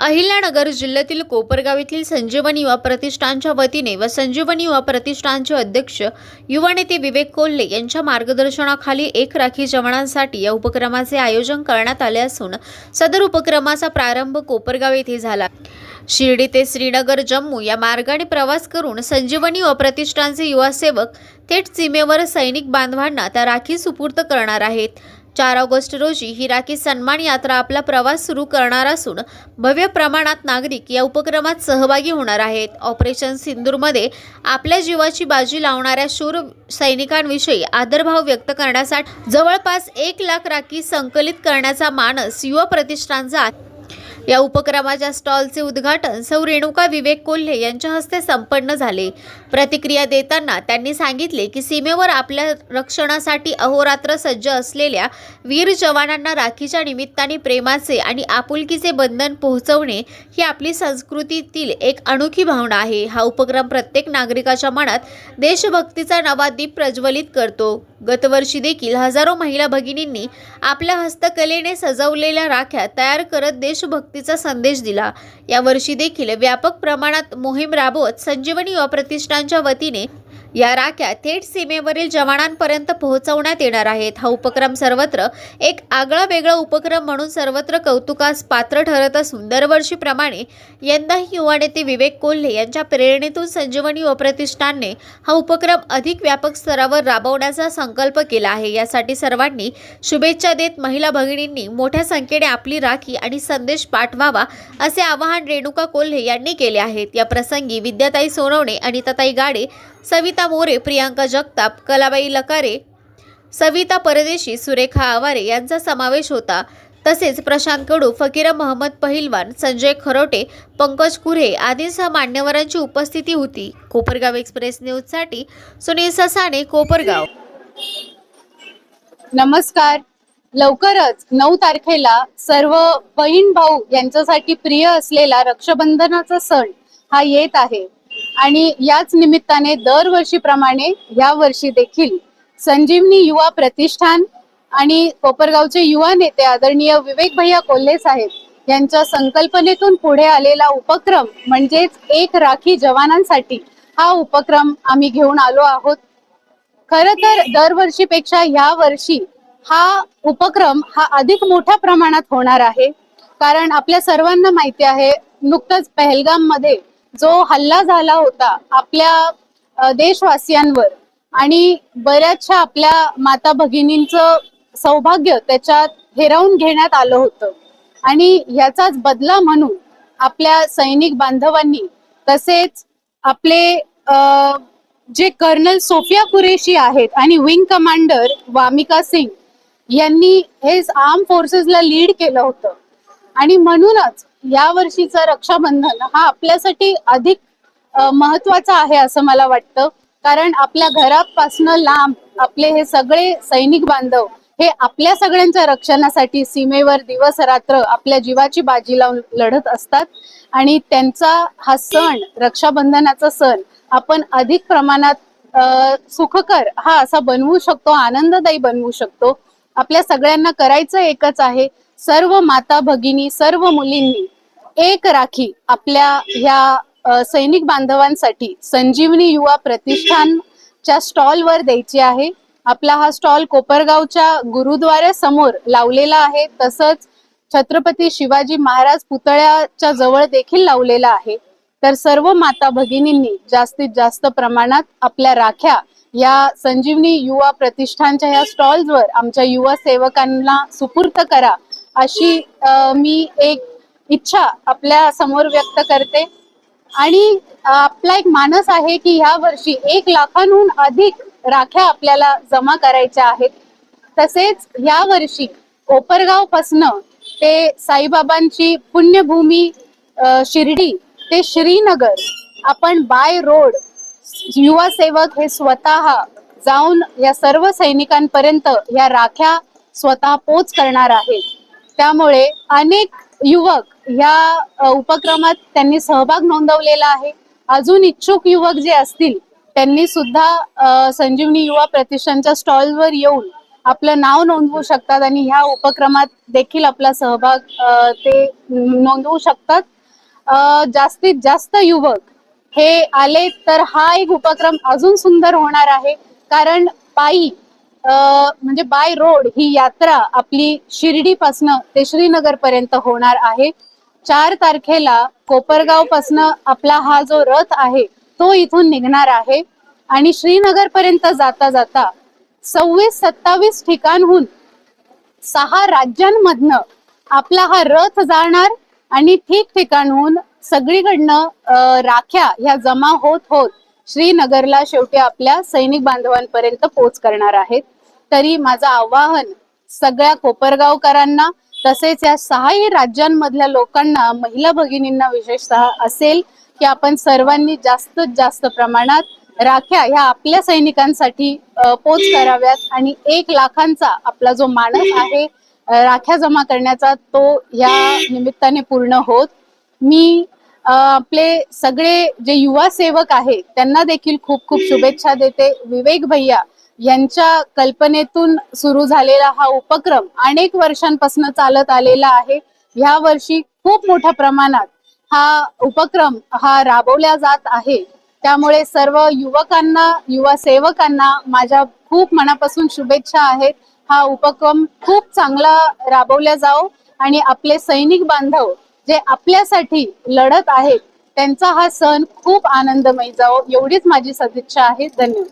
अहिल्यानगर जिल्ह्यातील कोपरगाव येथील संजीवनी युवा प्रतिष्ठानच्या वतीने व संजीवनी युवा प्रतिष्ठानचे अध्यक्ष युवा नेते विवेक कोल्हे यांच्या मार्गदर्शनाखाली एक राखी जवानांसाठी या उपक्रमाचे आयोजन करण्यात आले असून सदर उपक्रमाचा प्रारंभ कोपरगाव येथे झाला. शिर्डी ते श्रीनगर जम्मू या मार्गाने प्रवास करून संजीवनी व प्रतिष्ठानचे युवा सेवक थेट सीमेवर सैनिक बांधवांना त्या राखी सुपूर्त करणार आहेत. चार ऑगस्ट रोजी ही राखी सन्मान यात्रा आपला प्रवास सुरू करणार असून भव्य प्रमाणात नागरिक या उपक्रमात सहभागी होणार आहेत. ऑपरेशन सिंदूरमध्ये आपल्या जीवाची बाजी लावणाऱ्या शूर सैनिकांविषयी आदरभाव व्यक्त करण्यासाठी जवळपास एक लाख राखी संकलित करण्याचा मानस युवा प्रतिष्ठानचा या उपक्रमाच्या स्टॉलचे उद्घाटन सौ रेणुका विवेक कोल्हे यांच्या हस्ते संपन्न झाले. प्रतिक्रिया देताना त्यांनी सांगितले की सीमेवर आपल्या रक्षणासाठी अहोरात्र सज्ज असलेल्या वीर जवानांना राखीच्या निमित्ताने प्रेमाचे आणि आपुलकीचे बंधन पोहोचवणे ही आपली संस्कृतीतील एक अनोखी भावना आहे. हा उपक्रम प्रत्येक नागरिकाच्या मनात देशभक्तीचा नवा दीप प्रज्वलित करतो. गतवर्षी देखील हजारो महिला भगिनींनी आपल्या हस्तकलेने सजवलेल्या राख्या तयार करत देशभक्तीचा संदेश दिला. यावर्षी देखील व्यापक प्रमाणात मोहीम राबवत संजीवनी युवा प्रतिष्ठानच्या वतीने या राख्या थेट सीमेवरील जवानांपर्यंत पोहोचवण्यात येणार आहेत. हा उपक्रम सर्वत्र एक आगळा वेगळा उपक्रम म्हणून सर्वत्र कौतुकास पात्र ठरत असून दरवर्षीप्रमाणे यंदाही युवा नेते विवेक कोल्हे यांच्या प्रेरणेतून संजीवनी व प्रतिष्ठानने हा उपक्रम अधिक व्यापक स्तरावर राबवण्याचा संकल्प केला आहे. यासाठी सर्वांनी शुभेच्छा देत महिला भगिनींनी मोठ्या संख्येने आपली राखी आणि संदेश पाठवावा असे आवाहन रेणुका कोल्हे यांनी केले आहेत. या प्रसंगी विद्याताई सोनवणे अनिताताई गाडे सविता मोरे प्रियांका जगताप कलाबाई लकारे सविता परदेशी सुरेखा आवारे यांचा समावेश होता. तसेच प्रशांत कडू फकीर महम्मद पहिलवान संजय खरोटे पंकज कुरे आदींसह मान्यवरांची उपस्थिती होती. कोपरगाव एक्सप्रेस न्यूजसाठी सुनील ससाणे कोपरगाव. नमस्कार. लवकरच नऊ तारखेला सर्व बहीण भाऊ यांच्यासाठी प्रिय असलेला रक्षाबंधनाचा सण हा येत आहे. आणि याच निमित्ताने दरवर्षीप्रमाणे या वर्षी देखील संजीवनी युवा प्रतिष्ठान आणि कोपरगावचे युवा नेते आदरणीय विवेक भैया कोल्हे साहेब यांच्या संकल्पनेतून पुढे आलेला उपक्रम म्हणजेच एक राखी जवानांसाठी हा उपक्रम आम्ही घेऊन आलो आहोत. खर तर दरवर्षीपेक्षा या वर्षी हा उपक्रम हा अधिक मोठ्या प्रमाणात होणार आहे. कारण आपल्या सर्वांना माहिती आहे नुकतंच पहलगाममध्ये जो हल्ला झाला होता आपल्या देशवासियांवर आणि बऱ्याचशा आपल्या माता भगिनींचं सौभाग्य त्याच्यात हेरावून घेण्यात आलं होतं. आणि ह्याचाच बदला म्हणून आपल्या सैनिक बांधवांनी तसेच आपले जे कर्नल सोफिया कुरेशी आहेत आणि विंग कमांडर वामिका सिंग यांनी हे आर्म फोर्सेसला लीड केलं होतं. आणि म्हणूनच या वर्षीचं रक्षाबंधन हा आपल्यासाठी अधिक महत्त्वाचा आहे असं मला वाटतं. कारण आपल्या घरापासनं लांब आपले हे सगळे सैनिक बांधव हे आपल्या सगळ्यांच्या रक्षणासाठी सीमेवर दिवस रात्र आपल्या जीवाची बाजी लावून लढत असतात. आणि त्यांचा हा सण रक्षाबंधनाचा सण आपण अधिक प्रमाणात सुखकर हा असा बनवू शकतो आनंददायी बनवू शकतो. आपल्या सगळ्यांना करायचं एकच आहे. सर्व माता भगिनी सर्व मुलींनी एक राखी आपल्या ह्या सैनिक बांधवांसाठी संजीवनी युवा प्रतिष्ठानच्या स्टॉलवर द्यायची आहे. आपला हा स्टॉल कोपरगावच्या गुरुद्वाऱ्यासमोर लावलेला आहे. तसंच छत्रपती शिवाजी महाराज पुतळ्याच्या जवळ देखील लावलेला आहे. तर सर्व माता भगिनींनी जास्तीत जास्त प्रमाणात आपल्या राख्या या संजीवनी युवा प्रतिष्ठानच्या या स्टॉल्सवर आमच्या युवा सेवकांना सुपूर्त करा. अशी मी एक इच्छा आपल्यासमोर व्यक्त करते. आणि आपला एक मानस आहे की ह्या वर्षी एक लाखांहून अधिक राख्या आपल्याला जमा करायच्या आहेत. तसेच या वर्षी कोपरगाव पासनं ते साईबाबांची पुण्यभूमी शिर्डी ते श्रीनगर आपण बाय रोड युवा सेवक हे स्वतः जाऊन या सर्व सैनिकांपर्यंत या राख्या स्वतः पोच करणार आहेत. त्यामुळे अनेक युवक ह्या उपक्रमात त्यांनी सहभाग नोंदवलेला आहे. अजून इच्छुक युवक जे असतील त्यांनी सुद्धा संजीवनी युवा प्रतिष्ठानच्या स्टॉलवर येऊन आपलं नाव नोंदवू शकतात आणि ह्या उपक्रमात देखील आपला सहभाग ते नोंदवू शकतात. जास्तीत जास्त युवक हे आले तर हा एक उपक्रम अजून सुंदर होणार आहे. कारण पायी म्हणजे बाय रोड ही यात्रा आपली शिर्डीपासनं ते श्रीनगर पर्यंत होणार आहे. चार तारखेला कोपरगाव पासन आपला हा जो रथ आहे तो इथून निघणार आहे. आणि श्रीनगर पर्यंत जाता जाता सव्वीस सत्तावीस ठिकाणहून सहा राज्यांमधनं आपला हा रथ जाणार आणि ठिकठिकाणहून सगळीकडनं राख्या ह्या जमा होत होत. श्रीनगरला शेवटी आपल्या सैनिक बांधवांपर्यंत पोच करणार आहेत. तरी माझं आवाहन सगळ्या कोपरगावकरांना तसेच या सहाही राज्यांमधल्या लोकांना महिला भगिनींना विशेषतः असेल की आपण सर्वांनी जास्तीत जास्त प्रमाणात राख्या ह्या आपल्या सैनिकांसाठी पोच कराव्यात आणि एक लाखांचा आपला जो मानस आहे राख्या जमा करण्याचा तो या निमित्ताने पूर्ण होत. मी आपले सगळे जे युवा सेवक आहेत त्यांना देखील खूप खूप शुभेच्छा देते. विवेक भैया यांच्या कल्पनेतून सुरू झालेला हा उपक्रम अनेक वर्षांपासून चालत आलेला आहे. ह्या वर्षी खूप मोठ्या प्रमाणात हा उपक्रम हा राबवला जात आहे. त्यामुळे सर्व युवकांना युवा सेवकांना माझ्या खूप मनापासून शुभेच्छा आहेत. हा उपक्रम खूप चांगला राबवला जाओ आणि आपले सैनिक बांधव जे आपल्यासाठी लढत आहेत त्यांचा हा सण खूप आनंदमय जाओ एवढीच माझी सदिच्छा आहे. धन्यवाद.